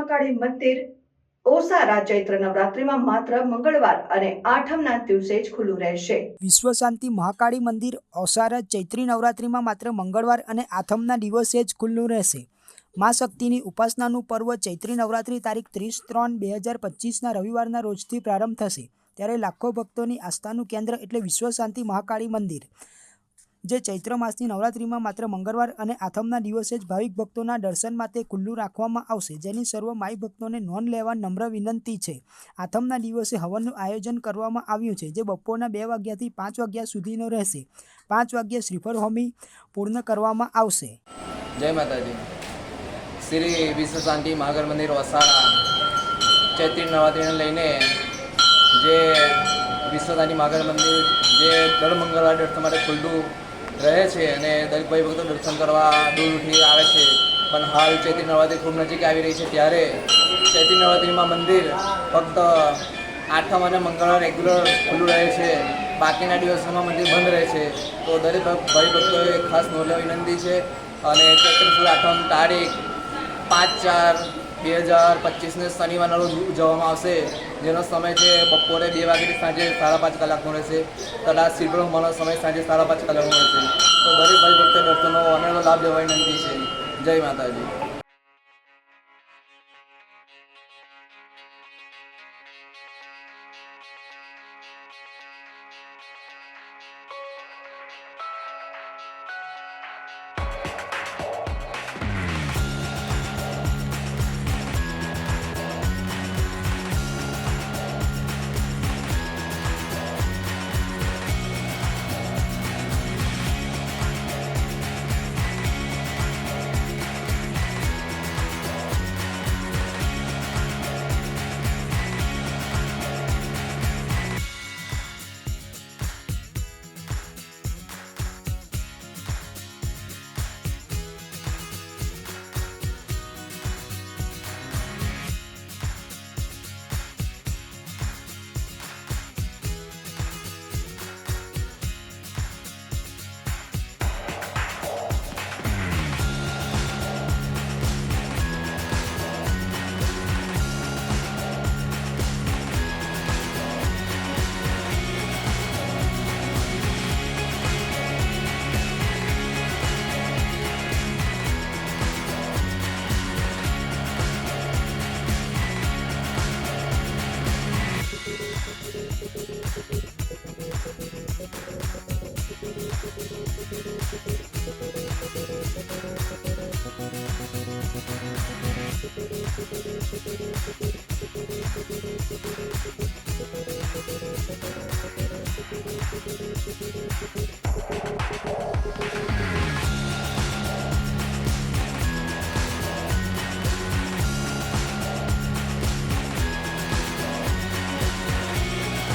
મહાકાળી મંદિર મંગળવાર અને આઠમના દિવસે જ ખુલ્લું રહેશે. વિશ્વ શક્તિની ઉપાસનાનું પર્વ ચૈત્રી નવરાત્રિ તારીખ ત્રીસ ત્રણ બે હજાર પચીસના રવિવારના રોજથી પ્રારંભ થશે, ત્યારે લાખો ભક્તોની આસ્થાનું કેન્દ્ર એટલે વિશ્વ શાંતિ મહાકાળી મંદિર. જે ચૈત્ર માસની નવરાત્રિમાં માત્ર મંગળવાર અને આથમના દિવસે જ ભાવિક ભક્તોના દર્શન માટે ખુલ્લું રાખવામાં આવશે. જેની સર્વ માઈ ભક્તોને નોંધ લેવા નમ્ર વિનંતી છે. આથમના દિવસે હવનનું આયોજન કરવામાં આવ્યું છે, જે બપોરના બે વાગ્યાથી પાંચ વાગ્યા સુધીનો રહેશે. પાંચ વાગ્યે શ્રીફળ હોમી પૂર્ણ કરવામાં આવશે. જય માતાજી. શ્રી વિશ્વ શાંતિ મહાગર મંદિર વસાણા ચૈત્રી નવરાત્રિને લઈને જે વિશ્વ શાંતિ મહાગર મંદિર જે દર મંગળવાર માટે ખુલ્લું રહે છે અને દરેક ભાઈ ભક્તો દર્શન કરવા દૂર દૂરથી આવે છે. પણ હાલ ચૈત્રી નવરાત્રી ખૂબ નજીક આવી રહી છે ત્યારે ચૈત્રી નવરાત્રિમાં મંદિર ફક્ત આઠમ અને મંગળવાર રેગ્યુલર ખુલ્લું રહે છે. બાકીના દિવસોમાં મંદિર બંધ રહે છે. તો દરેક ભાઈ ભક્તોએ ખાસ નોંધ લેવા વિનંતી છે. અને ચૈત્ર આઠમ તારીખ પાંચ ચાર બે હજાર પચીસને શનિવારના રોજ ઉજવવામાં આવશે. જેનો સમય છે બપોરે બે વાગ્યાથી સાંજે સાડા પાંચ કલાકનો રહેશે. તથા સીટનો હોવાનો સમય સાંજે સાડા પાંચ કલાકનો રહેશે. તો દરેક ભાઈ ભક્તો દર્શનનો અનેરો લાભ લેવાની વિનંતી છે. જય માતાજી.